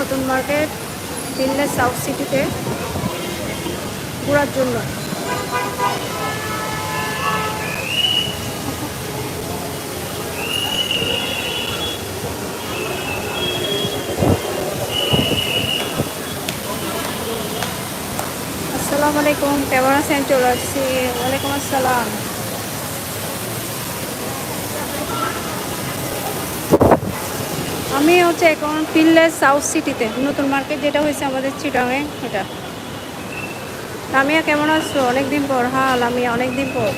নতুন market Delhi south সিটিতে ঘোরার জন্য। আসসালামু আলাইকুম, কেমন আছেন? চলে আসছি। ওয়ালাইকুম আসসালাম। আমি হচ্ছে এখন ফিল্লেস সাউথ সিটিতে, নতুন মার্কেট যেটা হয়েছে আমাদের চিটাঙে এটা। লামিয়া কেমন আছো? অনেকদিন পর হ্যাঁ লামিয়া অনেকদিন পর।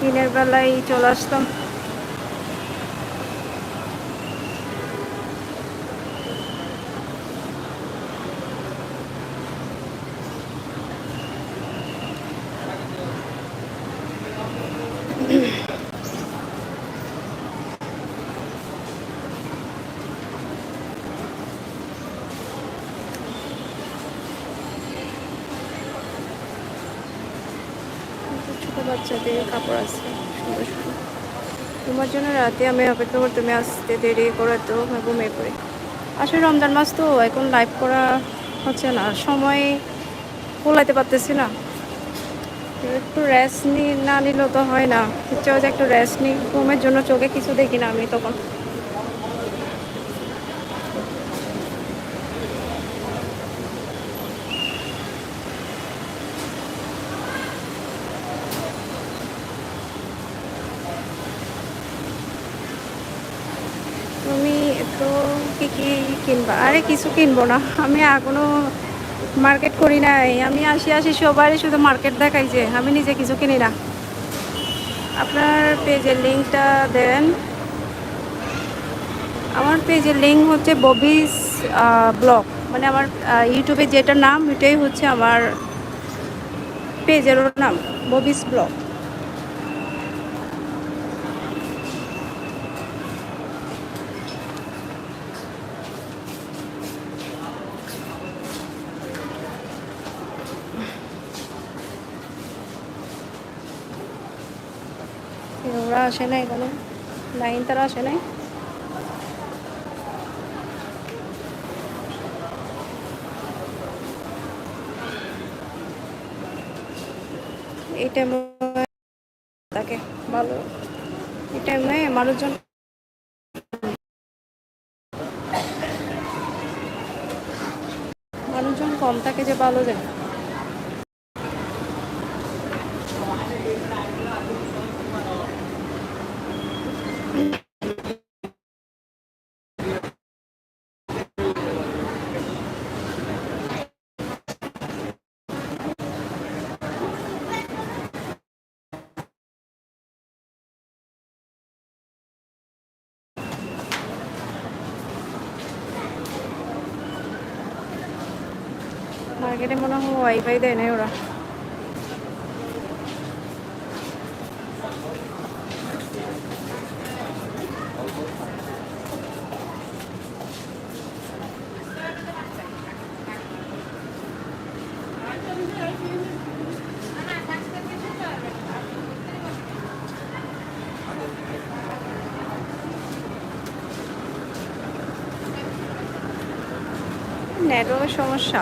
দিনের বেলায় চলে আসলাম। বাচ্চাদের কাপড় আছে, সুন্দর সুন্দর। তোমার জন্য রাতে আমি অপেক্ষা করে তুমি আসতে দেরি করে তো ঘুমিয়ে পড়ি। আসলে রমজান মাস তো, এখন লাইভ করা হচ্ছে না, সময় কোলাইতে পারতেছি না। একটু রেস্ট নি, না নিলেও তো হয় না। ইচ্ছা একটু রেস্ট নিই ঘুমের জন্য চোখে কিছু দেখি না আমি তখন তুমি তো কি কিনবা? আরে কিছু কিনবো না। আমি এখনও মার্কেট করি নাই। আমি আসি আসি সবারই শুধু মার্কেট দেখাই যে, আমি নিজে কিছু কিনি না। আপনার পেজের লিঙ্কটা দেন। আমার পেজের লিঙ্ক হচ্ছে ববিস ব্লগ মানে আমার ইউটিউবে যেটা নাম, এটাই হচ্ছে আমার পেজেরও নাম, ববিস ব্লগ ওরা আসে নাই কোনো লাইন তারা আসে নাই। টাইমে থাকে ভালো, এই টাইমে মানুষজন মানুষজন কম থাকে যে ভালো যায়। মার্কেটে মনে হয় ওয়াইফাই দেয় না ওরা নেটওয়ার্কের সমস্যা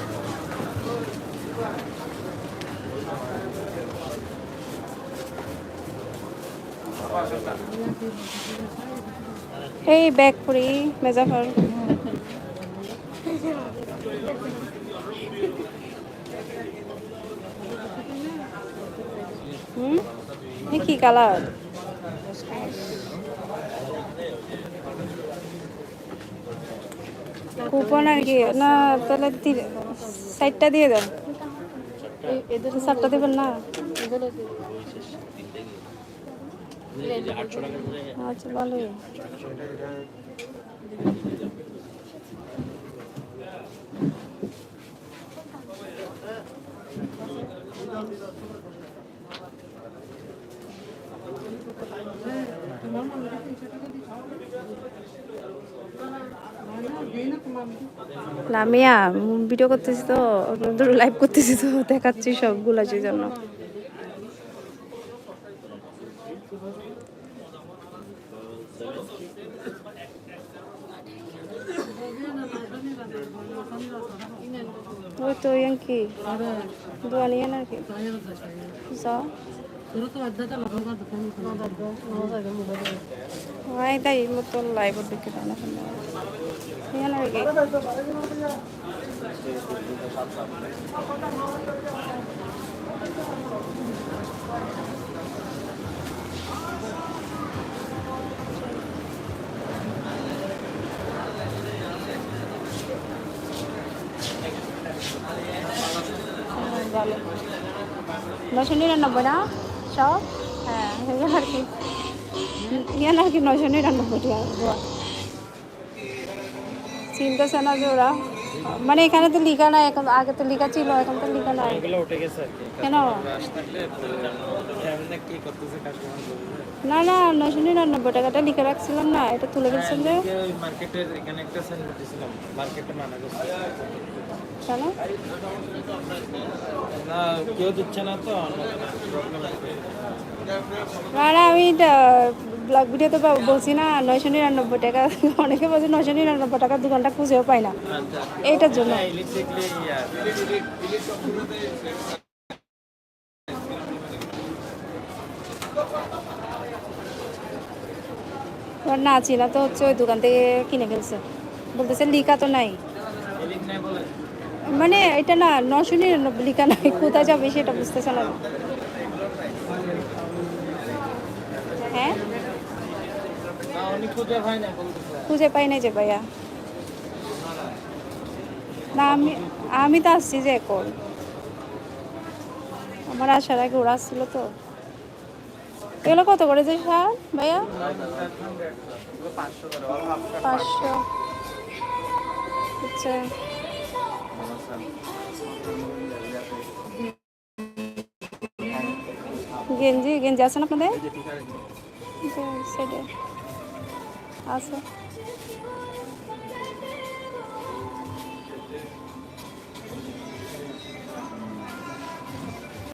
এই ব্যাগ পরি মেজাফর হুম? কি কালার? কুপন আর কি, না, তাহলে সাইডটা দিয়ে দেন এদের সাতটা দেবেন আচ্ছা ভালোই। লামিয়া ভিডিও করতেছি তো লাইভ করতেছি তো দেখাচ্ছি সবগুলা সেই জন্য ওই তো ইয়াং কি দোয়ানি আর কি। যাও তো আদাটা লাগা দোকান না নশো নিরানব্বই না? সব হ্যাঁ আর কি? আর কি নশো নিরানব্বই টাকা? চিনতেছে না যে ওরা মানে এখানে তো লিখা নাই এখন আগে তো লিখা ছিল এখন তো লিখা নাই। কেন? না না নশো নিরানব্বই টাকাটা লিখে রাখছিলাম না এটা তুলে যে। কেন? কেউ দিচ্ছে না তো না না আমি ব্লগ ভিডিওতে বলছি না, নয়শো নিরানব্বই টাকা। অনেকে বলছে নয়শো নিরানব্বই টাকার দোকানটা খুঁজেও পাই না। এইটার জন্য। না চিনা তো হচ্ছে ওই দোকান থেকে কিনে ফেলছে। বলতেছে লিখা তো নাই। মানে এটা না নশো নিরানব্বই লিখা নাই। কোথায় যাবে সেটা বুঝতেছে না। হ্যাঁ? খুঁজে না পাই নাই যে ভাইয়া। না আমি আমি তো আসছি যে এখন। আমার আসার আগে ওরা আসছিল তো। এগুলো কত করে যে সার ভাইয়া? পাঁচশো। আচ্ছা। গেঞ্জি গেঞ্জি আছে না আপনাদের? সেটা আছে